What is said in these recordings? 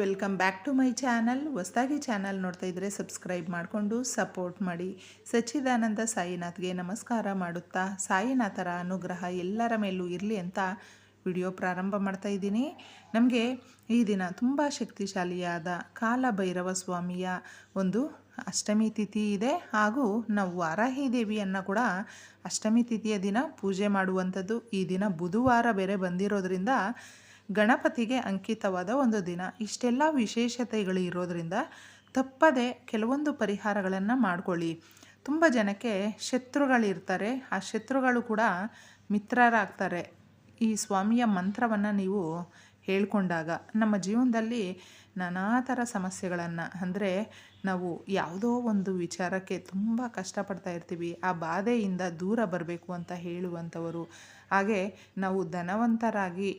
Welcome back to my channel. ಹೊಸದಾಗಿ channel ನೋಡ್ತಾ ಇದ್ದರೆ ಸಬ್ಸ್ಕ್ರೈಬ್ ಮಾಡಿಕೊಂಡು ಸಪೋರ್ಟ್ ಮಾಡಿ. ಸಚ್ಚಿದಾನಂದ ಸಾಯಿನಾಥ್ಗೆ ನಮಸ್ಕಾರ ಮಾಡುತ್ತಾ, ಸಾಯಿನಾಥರ ಅನುಗ್ರಹ ಎಲ್ಲರ ಮೇಲೂ ಇರಲಿ ಅಂತ ವಿಡಿಯೋ ಪ್ರಾರಂಭ ಮಾಡ್ತಾ ಇದ್ದೀನಿ. ನಮಗೆ ಈ ದಿನ ತುಂಬ ಶಕ್ತಿಶಾಲಿಯಾದ ಕಾಲಭೈರವ ಸ್ವಾಮಿಯ ಒಂದು ಅಷ್ಟಮಿ ತಿಥಿ ಇದೆ. ಹಾಗೂ ನಾವು ವಾರಾಹಿ ದೇವಿಯನ್ನು ಕೂಡ ಅಷ್ಟಮಿ ತಿಥಿಯ ದಿನ ಪೂಜೆ ಮಾಡುವಂಥದ್ದು. ಈ ದಿನ ಬುಧವಾರ ಬೇರೆ ಬಂದಿರೋದ್ರಿಂದ ಗಣಪತಿಗೆ ಅಂಕಿತವಾದ ಒಂದು ದಿನ. ಇಷ್ಟೆಲ್ಲ ವಿಶೇಷತೆಗಳು ಇರೋದರಿಂದ ತಪ್ಪದೆ ಕೆಲವೊಂದು ಪರಿಹಾರಗಳನ್ನು ಮಾಡ್ಕೊಳ್ಳಿ. ತುಂಬ ಜನಕ್ಕೆ ಶತ್ರುಗಳಿರ್ತಾರೆ. ಆ ಶತ್ರುಗಳು ಕೂಡ ಮಿತ್ರರಾಗ್ತಾರೆ. ಈ ಸ್ವಾಮಿಯ ಮಂತ್ರವನ್ನು ನೀವು ಹೇಳ್ಕೊಂಡಾಗ ನಮ್ಮ ಜೀವನದಲ್ಲಿ ನಾನಾ ಥರ ಸಮಸ್ಯೆಗಳನ್ನು, ಅಂದರೆ ನಾವು ಯಾವುದೋ ಒಂದು ವಿಚಾರಕ್ಕೆ ತುಂಬ ಕಷ್ಟಪಡ್ತಾ ಇರ್ತೀವಿ. ಆ ಬಾಧೆಯಿಂದ ದೂರ ಬರಬೇಕು ಅಂತ ಹೇಳುವಂಥವರು ಹಾಗೆ ನಾವು ಧನವಂತರಾಗಿ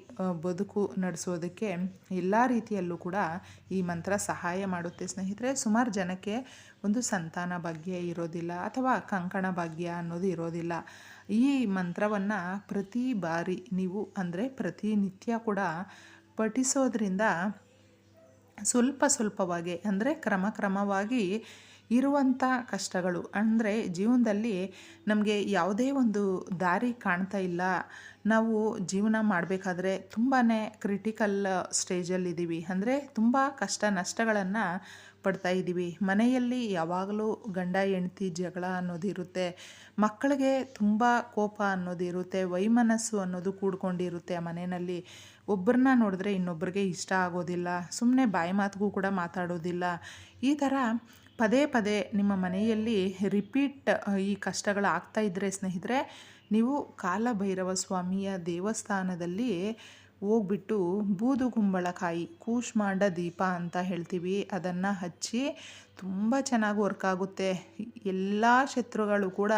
ಬದುಕು ನಡೆಸೋದಕ್ಕೆ ಎಲ್ಲ ರೀತಿಯಲ್ಲೂ ಕೂಡ ಈ ಮಂತ್ರ ಸಹಾಯ ಮಾಡುತ್ತೆ ಸ್ನೇಹಿತರೆ. ಸುಮಾರು ಜನಕ್ಕೆ ಒಂದು ಸಂತಾನ ಭಾಗ್ಯ ಇರೋದಿಲ್ಲ ಅಥವಾ ಕಂಕಣ ಭಾಗ್ಯ ಅನ್ನೋದು ಇರೋದಿಲ್ಲ. ಈ ಮಂತ್ರವನ್ನು ಪ್ರತಿ ಬಾರಿ ನೀವು ಅಂದರೆ ಪ್ರತಿನಿತ್ಯ ಕೂಡ ಪಠಿಸೋದ್ರಿಂದ ಸ್ವಲ್ಪ ಸ್ವಲ್ಪವಾಗಿ ಅಂದರೆ ಕ್ರಮ ಕ್ರಮವಾಗಿ ಇರುವಂಥ ಕಷ್ಟಗಳು. ಅಂದರೆ ಜೀವನದಲ್ಲಿ ನಮಗೆ ಯಾವುದೇ ಒಂದು ದಾರಿ ಕಾಣ್ತಾ ಇಲ್ಲ. ನಾವು ಜೀವನ ಮಾಡಬೇಕಾದ್ರೆ ತುಂಬಾ ಕ್ರಿಟಿಕಲ್ ಸ್ಟೇಜಲ್ಲಿದ್ದೀವಿ ಅಂದರೆ ತುಂಬ ಕಷ್ಟ ನಷ್ಟಗಳನ್ನು ಪಡ್ತಾ ಇದ್ದೀವಿ ಮನೆಯಲ್ಲಿ ಯಾವಾಗಲೂ ಗಂಡ, ಹೆಂಡ್ತಿ ಜಗಳ ಅನ್ನೋದಿರುತ್ತೆ ಮಕ್ಕಳಿಗೆ ತುಂಬ ಕೋಪ ಅನ್ನೋದಿರುತ್ತೆ ವೈಮನಸ್ಸು ಅನ್ನೋದು ಕೂಡ್ಕೊಂಡಿರುತ್ತೆ ಆ ಮನೆಯಲ್ಲಿ. ಒಬ್ಬರನ್ನ ನೋಡಿದ್ರೆ ಇನ್ನೊಬ್ಬರಿಗೆ ಇಷ್ಟ ಆಗೋದಿಲ್ಲ. ಸುಮ್ಮನೆ ಬಾಯಿ ಮಾತಿಗೂ ಕೂಡ ಮಾತಾಡೋದಿಲ್ಲ. ಈ ಥರ ಪದೇ ಪದೇ ನಿಮ್ಮ ಮನೆಯಲ್ಲಿ ರಿಪೀಟ್ ಈ ಕಷ್ಟಗಳು ಆಗ್ತಾ ಇದ್ದರೆ ಸ್ನೇಹಿತರೆ ನೀವು ಕಾಲಭೈರವ ಸ್ವಾಮಿಯ ದೇವಸ್ಥಾನದಲ್ಲಿ ಹೋಗ್ಬಿಟ್ಟು ಬೂದು ಕುಂಬಳಕಾಯಿ, ಕೂಷ್ಮಾಂಡ ದೀಪ ಅಂತ ಹೇಳ್ತೀವಿ. ಅದನ್ನು ಹಚ್ಚಿ ತುಂಬ ಚೆನ್ನಾಗಿ ವರ್ಕ್ ಆಗುತ್ತೆ. ಎಲ್ಲ ಶತ್ರುಗಳು ಕೂಡ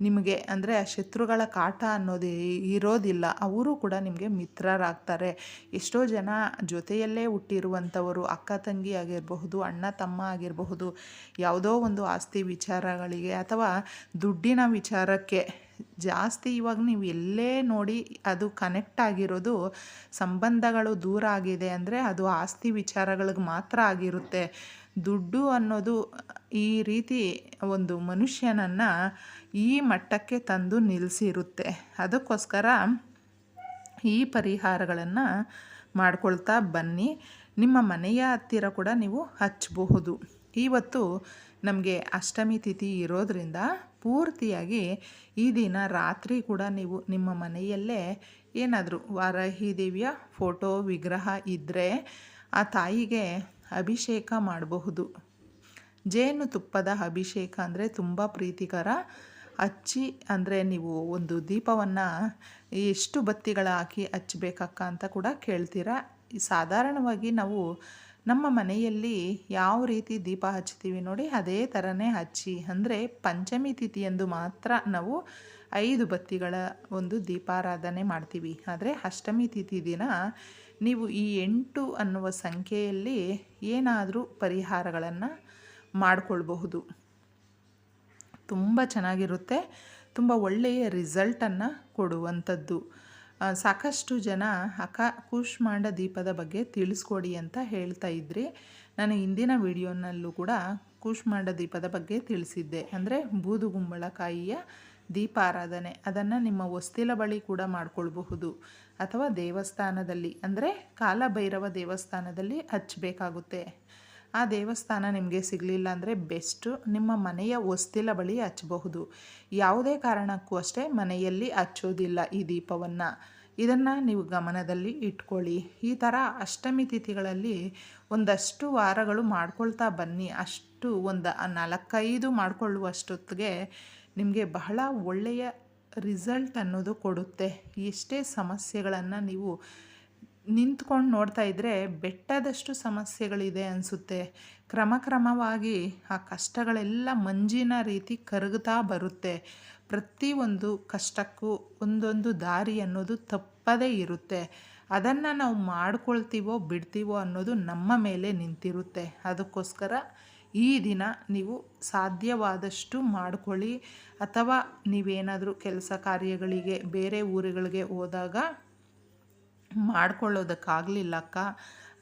ನಿಮಗೆ, ಅಂದರೆ ಆ ಶತ್ರುಗಳ ಕಾಟ ಅನ್ನೋದು ಇರೋದಿಲ್ಲ. ಅವರು ಕೂಡ ನಿಮಗೆ ಮಿತ್ರರಾಗ್ತಾರೆ. ಎಷ್ಟೋ ಜನ ಜೊತೆಯಲ್ಲೇ ಹುಟ್ಟಿರುವಂಥವರು, ಅಕ್ಕ ತಂಗಿ ಆಗಿರಬಹುದು, ಅಣ್ಣ ತಮ್ಮ ಆಗಿರಬಹುದು, ಯಾವುದೋ ಒಂದು ಆಸ್ತಿ ವಿಚಾರಗಳಿಗೆ ಅಥವಾ ದುಡ್ಡಿನ ವಿಚಾರಕ್ಕೆ ಜಾಸ್ತಿ ಇವಾಗ ನೀವು ಎಲ್ಲೇ ನೋಡಿ ಅದು ಕನೆಕ್ಟ್ ಆಗಿರೋದು ಸಂಬಂಧಗಳು ದೂರ ಆಗಿದೆ ಅಂದರೆ ಅದು ಆಸ್ತಿ ವಿಚಾರಗಳಿಗೆ ಮಾತ್ರ ಆಗಿರುತ್ತೆ. ದುಡ್ಡು ಅನ್ನೋದು ಈ ರೀತಿ ಒಂದು ಮನುಷ್ಯನನ್ನು ಈ ಮಟ್ಟಕ್ಕೆ ತಂದು ನಿಲ್ಲಿಸಿರುತ್ತೆ ಅದಕ್ಕೋಸ್ಕರ ಈ ಪರಿಹಾರಗಳನ್ನು ಮಾಡ್ಕೊಳ್ತಾ ಬನ್ನಿ. ನಿಮ್ಮ ಮನೆಯ ಹತ್ತಿರ ಕೂಡ ನೀವು ಹಚ್ಚಬಹುದು ಇವತ್ತು ನಮಗೆ ಅಷ್ಟಮಿ ತಿಥಿ ಇರೋದ್ರಿಂದ ಪೂರ್ತಿಯಾಗಿ ಈ ದಿನ ರಾತ್ರಿ ಕೂಡ ನೀವು ನಿಮ್ಮ ಮನೆಯಲ್ಲೇ ಏನಾದರೂ ವಾರಾಹಿ ದೇವಿಯ ಫೋಟೋ, ವಿಗ್ರಹ ಇದ್ದರೆ ಆ ತಾಯಿಗೆ ಅಭಿಷೇಕ ಮಾಡಬಹುದು. ಜೇನು ತುಪ್ಪದ ಅಭಿಷೇಕ ಅಂದರೆ ತುಂಬ ಪ್ರೀತಿಕರ. ಹಚ್ಚಿ ಅಂದರೆ ನೀವು ಒಂದು ದೀಪವನ್ನು ಎಷ್ಟು ಬತ್ತಿಗಳ ಹಾಕಿ ಹಚ್ಚಬೇಕಕ್ಕ ಅಂತ ಕೂಡ ಕೇಳ್ತೀರಾ. ಸಾಧಾರಣವಾಗಿ ನಾವು ನಮ್ಮ ಮನೆಯಲ್ಲಿ ಯಾವ ರೀತಿ ದೀಪ ಹಚ್ತೀವಿ ನೋಡಿ, ಅದೇ ಥರನೇ ಹಚ್ಚಿ. ಅಂದರೆ ಪಂಚಮಿ ತಿಥಿಯಂದು ಮಾತ್ರ ನಾವು ಐದು ಬತ್ತಿಗಳ ಒಂದು ದೀಪಾರಾಧನೆ ಮಾಡ್ತೀವಿ. ಆದರೆ ಅಷ್ಟಮಿ ತಿಥಿ ದಿನ ನೀವು ಈ ಎಂಟು ಅನ್ನುವ ಸಂಖ್ಯೆಯಲ್ಲಿ ಏನಾದರೂ ಪರಿಹಾರಗಳನ್ನು ಮಾಡಿಕೊಳ್ಬಹುದು. ತುಂಬ ಚೆನ್ನಾಗಿರುತ್ತೆ. ತುಂಬ ಒಳ್ಳೆಯ ರಿಸಲ್ಟನ್ನು ಕೊಡುವಂಥದ್ದು. ಸಾಕಷ್ಟು ಜನ ಅಕ ಕೂಷ್ಮಾಂಡ ದೀಪದ ಬಗ್ಗೆ ತಿಳಿಸ್ಕೊಡಿ ಅಂತ ಹೇಳ್ತಾ ಇದ್ರಿ. ನಾನು ಇಂದಿನ ವಿಡಿಯೋನಲ್ಲೂ ಕೂಡ ಕೂಷ್ಮಾಂಡ ದೀಪದ ಬಗ್ಗೆ ತಿಳಿಸಿದ್ದೆ. ಅಂದರೆ ಬೂದುಗುಂಬಳಕಾಯಿಯ ದೀಪಾರಾಧನೆ. ಅದನ್ನು ನಿಮ್ಮ ಹೊಸ್ತಿಲ ಬಳಿ ಕೂಡ ಮಾಡಿಕೊಳ್ಬಹುದು. ಅಥವಾ ದೇವಸ್ಥಾನದಲ್ಲಿ. ಅಂದರೆ ಕಾಲಭೈರವ ದೇವಸ್ಥಾನದಲ್ಲಿ ಹಚ್ಚಬೇಕಾಗುತ್ತೆ. ಆ ದೇವಸ್ಥಾನ ನಿಮಗೆ ಸಿಗಲಿಲ್ಲ ಅಂದರೆ ಬೆಸ್ಟು. ನಿಮ್ಮ ಮನೆಯ ಹೊಸ್ತಿಲ ಬಳಿ ಹಚ್ಚಬಹುದು. ಯಾವುದೇ ಕಾರಣಕ್ಕೂ ಅಷ್ಟೇ ಮನೆಯಲ್ಲಿ ಹಚ್ಚೋದಿಲ್ಲ ಈ ದೀಪವನ್ನು. ಇದನ್ನು ನೀವು ಗಮನದಲ್ಲಿ ಇಟ್ಕೊಳ್ಳಿ. ಈ ಥರ ಅಷ್ಟಮಿ ತಿಥಿಗಳಲ್ಲಿ ಒಂದಷ್ಟು ವಾರಗಳು ಮಾಡ್ಕೊಳ್ತಾ ಬನ್ನಿ. ಅಷ್ಟು ಒಂದು ನಾಲ್ಕೈದು ಮಾಡಿಕೊಳ್ಳುವಷ್ಟೊತ್ತಿಗೆ ನಿಮಗೆ ಬಹಳ ಒಳ್ಳೆಯ ರಿಸಲ್ಟ್ ಅನ್ನೋದು ಕೊಡುತ್ತೆ. ಎಷ್ಟೇ ಸಮಸ್ಯೆಗಳನ್ನು ನೀವು ನಿಂತ್ಕೊಂಡು ನೋಡ್ತಾ ಇದ್ದರೆ ಬೆಟ್ಟದಷ್ಟು ಸಮಸ್ಯೆಗಳಿದೆ ಅನಿಸುತ್ತೆ. ಕ್ರಮ ಕ್ರಮವಾಗಿ ಆ ಕಷ್ಟಗಳೆಲ್ಲ ಮಂಜಿನ ರೀತಿ ಕರಗುತ್ತಾ ಬರುತ್ತೆ. ಪ್ರತಿಯೊಂದು ಕಷ್ಟಕ್ಕೂ ಒಂದೊಂದು ದಾರಿ ಅನ್ನೋದು ತಪ್ಪದೇ ಇರುತ್ತೆ. ಅದನ್ನು ನಾವು ಮಾಡ್ಕೊಳ್ತೀವೋ ಬಿಡ್ತೀವೋ ಅನ್ನೋದು ನಮ್ಮ ಮೇಲೆ ನಿಂತಿರುತ್ತೆ. ಅದಕ್ಕೋಸ್ಕರ ಈ ದಿನ ನೀವು ಸಾಧ್ಯವಾದಷ್ಟು ಮಾಡ್ಕೊಳ್ಳಿ. ಅಥವಾ ನೀವೇನಾದರೂ ಕೆಲಸ ಕಾರ್ಯಗಳಿಗೆ, ಬೇರೆ ಊರುಗಳಿಗೆ ಹೋದಾಗ ಮಾಡ್ಕೊಳ್ಳೋದಕ್ಕಾಗಲಿಲ್ಲ ಅಕ್ಕ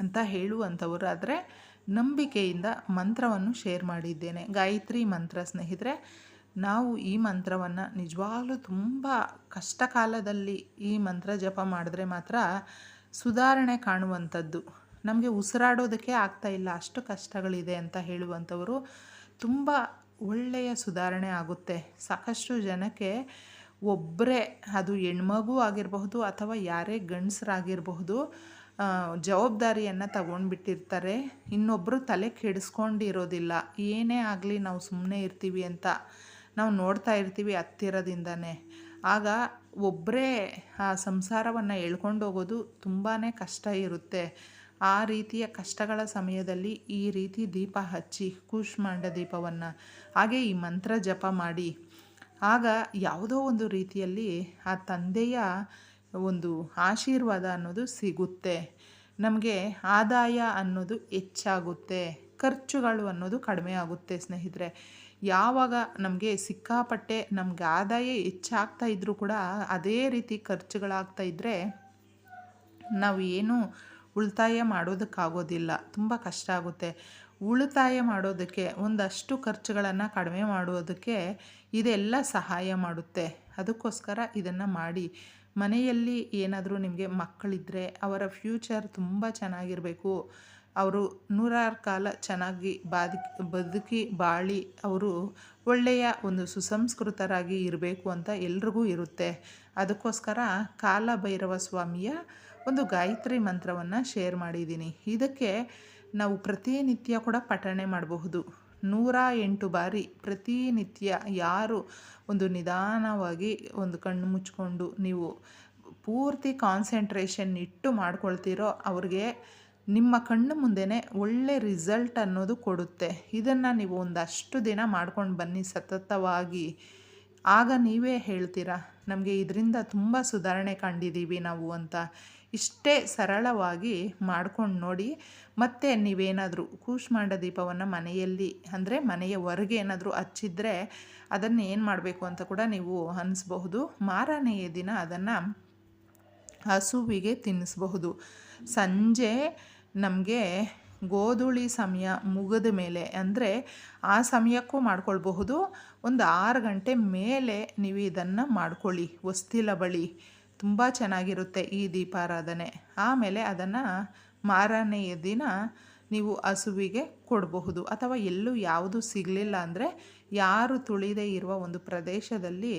ಅಂತ ಹೇಳುವಂಥವರಾದರೆ ನಂಬಿಕೆಯಿಂದ ಮಂತ್ರವನ್ನು ಶೇರ್ ಮಾಡಿದ್ದೇನೆ. ಗಾಯತ್ರಿ ಮಂತ್ರ ಸ್ನೇಹಿತರೆ, ನಾವು ಈ ಮಂತ್ರವನ್ನು ನಿಜವಾಗ್ಲೂ ತುಂಬ ಕಷ್ಟ ಕಾಲದಲ್ಲಿ ಈ ಮಂತ್ರ ಜಪ ಮಾಡಿದ್ರೆ ಮಾತ್ರ ಸುಧಾರಣೆ ಕಾಣುವಂಥದ್ದು. ನಮಗೆ ಉಸಿರಾಡೋದಕ್ಕೆ ಆಗ್ತಾ ಇಲ್ಲ, ಅಷ್ಟು ಕಷ್ಟಗಳಿದೆ ಅಂತ ಹೇಳುವಂಥವರು ತುಂಬ ಒಳ್ಳೆಯ ಸುಧಾರಣೆ ಆಗುತ್ತೆ. ಸಾಕಷ್ಟು ಜನಕ್ಕೆ ಒಬ್ಬರೇ ಅದು ಹೆಣ್ಮಗು ಆಗಿರಬಹುದು ಅಥವಾ ಯಾರೇ ಗಂಡಸರಾಗಿರಬಹುದು ಜವಾಬ್ದಾರಿಯನ್ನು ತಗೊಂಡ್ಬಿಟ್ಟಿರ್ತಾರೆ. ಇನ್ನೊಬ್ಬರು ತಲೆ ಕೆಡಿಸ್ಕೊಂಡಿರೋದಿಲ್ಲ. ಏನೇ ಆಗಲಿ ನಾವು ಸುಮ್ಮನೆ ಇರ್ತೀವಿ ಅಂತ ನಾವು ನೋಡ್ತಾ ಇರ್ತೀವಿ ಹತ್ತಿರದಿಂದನೇ. ಆಗ ಒಬ್ಬರೇ ಆ ಸಂಸಾರವನ್ನು ಎಳ್ಕೊಂಡು ಹೋಗೋದು ತುಂಬಾ ಕಷ್ಟ ಇರುತ್ತೆ. ಆ ರೀತಿಯ ಕಷ್ಟಗಳ ಸಮಯದಲ್ಲಿ ಈ ರೀತಿ ದೀಪ ಹಚ್ಚಿ ಕೂಷ್ಮಾಂಡ ದೀಪವನ್ನು ಹಾಗೆ ಈ ಮಂತ್ರ ಜಪ ಮಾಡಿ ಆಗ ಯಾವುದೋ ಒಂದು ರೀತಿಯಲ್ಲಿ ಆ ತಂದೆಯ ಒಂದು ಆಶೀರ್ವಾದ ಅನ್ನೋದು ಸಿಗುತ್ತೆ. ನಮಗೆ ಆದಾಯ ಅನ್ನೋದು ಹೆಚ್ಚಾಗುತ್ತೆ. ಖರ್ಚುಗಳು ಅನ್ನೋದು ಕಡಿಮೆ ಆಗುತ್ತೆ ಸ್ನೇಹಿತರೆ. ಯಾವಾಗ ನಮಗೆ ಸಿಕ್ಕಾಪಟ್ಟೆ ನಮಗೆ ಆದಾಯ ಹೆಚ್ಚಾಗ್ತಾ ಇದ್ದರೂ ಕೂಡ ಅದೇ ರೀತಿ ಖರ್ಚುಗಳಾಗ್ತಾ ಇದ್ದರೆ ನಾವು ಏನು ಉಳಿತಾಯ ಮಾಡೋದಕ್ಕಾಗೋದಿಲ್ಲ. ತುಂಬ ಕಷ್ಟ ಆಗುತ್ತೆ. ಉಳಿತಾಯ ಮಾಡೋದಕ್ಕೆ, ಒಂದಷ್ಟು ಖರ್ಚುಗಳನ್ನು ಕಡಿಮೆ ಮಾಡೋದಕ್ಕೆ ಇದೆಲ್ಲ ಸಹಾಯ ಮಾಡುತ್ತೆ. ಅದಕ್ಕೋಸ್ಕರ ಇದನ್ನು ಮಾಡಿ. ಮನೆಯಲ್ಲಿ ಏನಾದರೂ ನಿಮಗೆ ಮಕ್ಕಳಿದ್ದರೆ ಅವರ ಫ್ಯೂಚರ್ ತುಂಬ ಚೆನ್ನಾಗಿರಬೇಕು. ಅವರು ನೂರಾರು ಕಾಲ ಚೆನ್ನಾಗಿ ಬಾದಿ ಬದುಕಿ ಬಾಳಿ, ಅವರು ಒಳ್ಳೆಯ ಒಂದು ಸುಸಂಸ್ಕೃತರಾಗಿ ಇರಬೇಕು ಅಂತ ಎಲ್ರಿಗೂ ಇರುತ್ತೆ. ಅದಕ್ಕೋಸ್ಕರ ಕಾಲಭೈರವ ಸ್ವಾಮಿಯ ಒಂದು ಗಾಯತ್ರಿ ಮಂತ್ರವನ್ನು ಶೇರ್ ಮಾಡಿದ್ದೀನಿ. ಇದಕ್ಕೆ ನಾವು ಪ್ರತಿನಿತ್ಯ ಕೂಡ ಪಠಣೆ ಮಾಡಬಹುದು. ನೂರ ಎಂಟು ಬಾರಿ ಪ್ರತಿನಿತ್ಯ ಯಾರು ಒಂದು ನಿಧಾನವಾಗಿ ಒಂದು ಕಣ್ಣು ಮುಚ್ಕೊಂಡು ನೀವು ಪೂರ್ತಿ ಕಾನ್ಸಂಟ್ರೇಷನ್ ಇಟ್ಟು ಮಾಡ್ಕೊಳ್ತೀರೋ ಅವ್ರಿಗೆ ನಿಮ್ಮ ಕಣ್ಣು ಮುಂದೆನೇ ಒಳ್ಳೆ ರಿಸಲ್ಟ್ ಅನ್ನೋದು ಕೊಡುತ್ತೆ. ಇದನ್ನು ನೀವು ಒಂದಷ್ಟು ದಿನ ಮಾಡ್ಕೊಂಡು ಬನ್ನಿ ಸತತವಾಗಿ. ಆಗ ನೀವೇ ಹೇಳ್ತೀರಾ, ನಮಗೆ ಇದರಿಂದ ತುಂಬ ಸುಧಾರಣೆ ಕಂಡಿದ್ದೀವಿ ನಾವು ಅಂತ. ಇಷ್ಟೇ ಸರಳವಾಗಿ ಮಾಡ್ಕೊಂಡು ನೋಡಿ, ಮತ್ತೆ ನೀವೇನಾದರೂ ಕೂಷ್ಮಾಂಡ ದೀಪವನ್ನು ಮನೆಯಲ್ಲಿ, ಅಂದರೆ ಮನೆಯ ಹೊರಗೆ ಏನಾದರೂ ಹಚ್ಚಿದ್ರೆ ಅದನ್ನು ಏನು ಮಾಡಬೇಕು ಅಂತ ಕೂಡ ನೀವು ಅನಿಸ್ಬಹುದು. ಮಾರನೆಯ ದಿನ ಅದನ್ನು ಹಸುವಿಗೆ ತಿನ್ನಿಸಬಹುದು ಸಂಜೆ ನಮಗೆ ಗೋಧುಳಿ ಸಮಯ ಮುಗಿದ ಮೇಲೆ, ಅಂದರೆ ಆ ಸಮಯಕ್ಕೂ ಮಾಡ್ಕೊಳ್ಬಹುದು. ಒಂದು ಆರು ಗಂಟೆ ಮೇಲೆ ನೀವು ಇದನ್ನು ಮಾಡ್ಕೊಳ್ಳಿ, ಹೊಸ್ತಿಲ ಬಳಿ. ತುಂಬ ಚೆನ್ನಾಗಿರುತ್ತೆ ಈ ದೀಪಾರಾಧನೆ. ಆಮೇಲೆ ಅದನ್ನು ಮಾರನೆಯ ದಿನ ನೀವು ಹಸುವಿಗೆ ಕೊಡಬಹುದು. ಅಥವಾ ಎಲ್ಲೂ ಯಾವುದು ಸಿಗಲಿಲ್ಲ ಅಂದರೆ ಯಾರು ತುಳಿದೇ ಇರುವ ಒಂದು ಪ್ರದೇಶದಲ್ಲಿ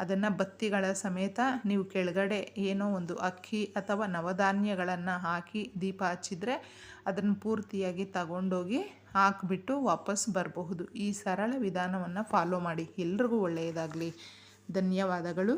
ಅದನ್ನು ಬತ್ತಿಗಳ ಸಮೇತ ನೀವು ಕೆಳಗಡೆ ಏನೋ ಒಂದು ಅಕ್ಕಿ ಅಥವಾ ನವಧಾನ್ಯಗಳನ್ನು ಹಾಕಿ ದೀಪ ಹಚ್ಚಿದರೆ ಅದನ್ನು ಪೂರ್ತಿಯಾಗಿ ತಗೊಂಡೋಗಿ ಹಾಕಿಬಿಟ್ಟು ವಾಪಸ್ ಬರಬಹುದು. ಈ ಸರಳ ವಿಧಾನವನ್ನು ಫಾಲೋ ಮಾಡಿ. ಎಲ್ರಿಗೂ ಒಳ್ಳೆಯದಾಗಲಿ. ಧನ್ಯವಾದಗಳು.